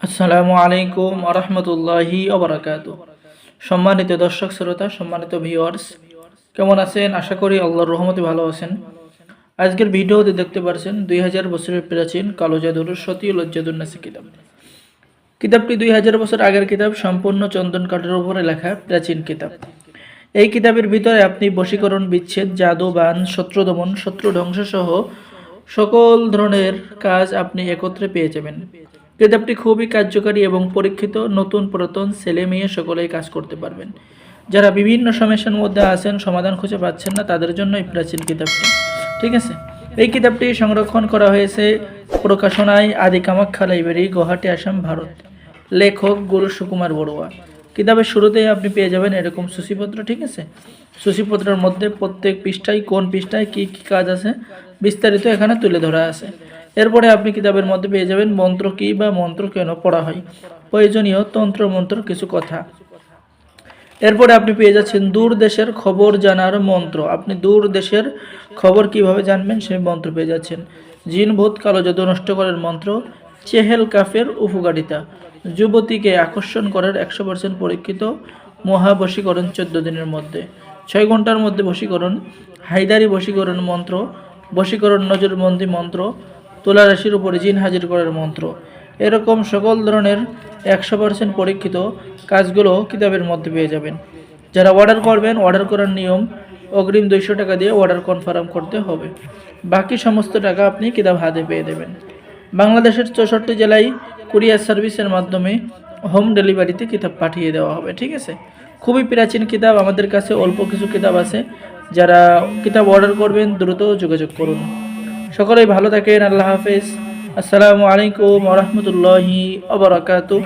আসসালামু আলাইকুম আরহামতুল্লাহি অবরাকাত সম্মানিত দর্শক, শ্রোতা, সম্মানিত ভিউয়ার্স কেমন আছেন? আশা করি আল্লাহর রহমতে ভালো আছেন। আজকের ভিডিওতে দেখতে পাচ্ছেন দুই হাজার বছরের প্রাচীন কালো জাদুর সতী লজ্জাদুর নাসি কিতাব। কিতাবটি দুই হাজার বছর আগের কিতাব, সম্পূর্ণ চন্দন কাঠের উপরে লেখা প্রাচীন কিতাব। এই কিতাবের ভিতরে আপনি বশীকরণ, বিচ্ছেদ, জাদু, বান, শত্রু দমন, শত্রু ধ্বংস সহ সকল ধরনের কাজ আপনি একত্রে পেয়ে যাবেন। কিতাবটি খুবই কার্যকারী এবং পরীক্ষিত নতুন পুরাতন ছেলে মেয়ে সকলেই কাজ করতে পারবেন। যারা বিভিন্ন সমস্যার মধ্যে আছেন, সমাধান খুঁজে পাচ্ছেন না, তাদের জন্য এই প্রাচীন কিতাবটি ঠিক আছে? এই কিতাবটি সংরক্ষণ করা হয়েছে প্রকাশনায় আদি কামাখ্যা লাইব্রেরি, গুয়াহাটি, আসাম, ভারত। লেখক গুরু সুকুমার বড়ুয়া। কিতাবের শুরুতেই আপনি পেয়ে যাবেন এরকম সূচিপত্র, ঠিক আছে? সূচিপত্রের মধ্যে প্রত্যেক পৃষ্ঠায় কোন পৃষ্ঠায় কী কী কাজ আছে বিস্তারিত এখানে তুলে ধরা আছে। এরপরে আপনি কিতাবের মধ্যে পেয়ে যাবেন মন্ত্র কী বা মন্ত্র কেন পড়া হয়। প্রয়োজনীয় তন্ত্র মন্ত্র কিছু কথা। এরপরে আপনি পেয়ে যাচ্ছেন দূর দেশের খবর জানার মন্ত্র। আপনি দূর দেশের খবর কীভাবে জানবেন সেই মন্ত্র পেয়ে যাচ্ছেন। জিন, ভূত, কালো জাদু নষ্ট করার মন্ত্র, চেহেল, কাফের উপকারিতা যুবতীকে আকর্ষণ করার একশো পার্সেন্ট পরীক্ষিত মহাবশীকরণ চোদ্দ দিনের মধ্যে। ছয় ঘণ্টার মধ্যে বশীকরণ। হায়দারি বশীকরণ মন্ত্র। বশীকরণ নজরবন্দি মন্ত্র। তুলা রাশির উপরে জিন হাজির করার মন্ত্র। এরকম সকল ধরনের একশো পার্সেন্ট পরীক্ষিত কাজগুলো কিতাবের মধ্যে পেয়ে যাবেন। যারা অর্ডার করবেন অর্ডার করার নিয়ম অগ্রিম দুইশো টাকা দিয়ে অর্ডার কনফার্ম করতে হবে। বাকি সমস্ত টাকা আপনি কিতাব হাতে পেয়ে দেবেন। বাংলাদেশের চৌষট্টি জেলায় কুরিয়ার সার্ভিসের মাধ্যমে হোম ডেলিভারিতে কিতাব পাঠিয়ে দেওয়া হবে, ঠিক আছে? খুবই প্রাচীন কিতাব, আমাদের কাছে অল্প কিছু কিতাব আছে। যারা কিতাব অর্ডার করবেন, দ্রুত যোগাযোগ করুন। সকলেই ভালো থাকেন আল্লাহ হাফেজ। আসসালামু আলাইকুম রহমতুল্লাহি আবরাকাতু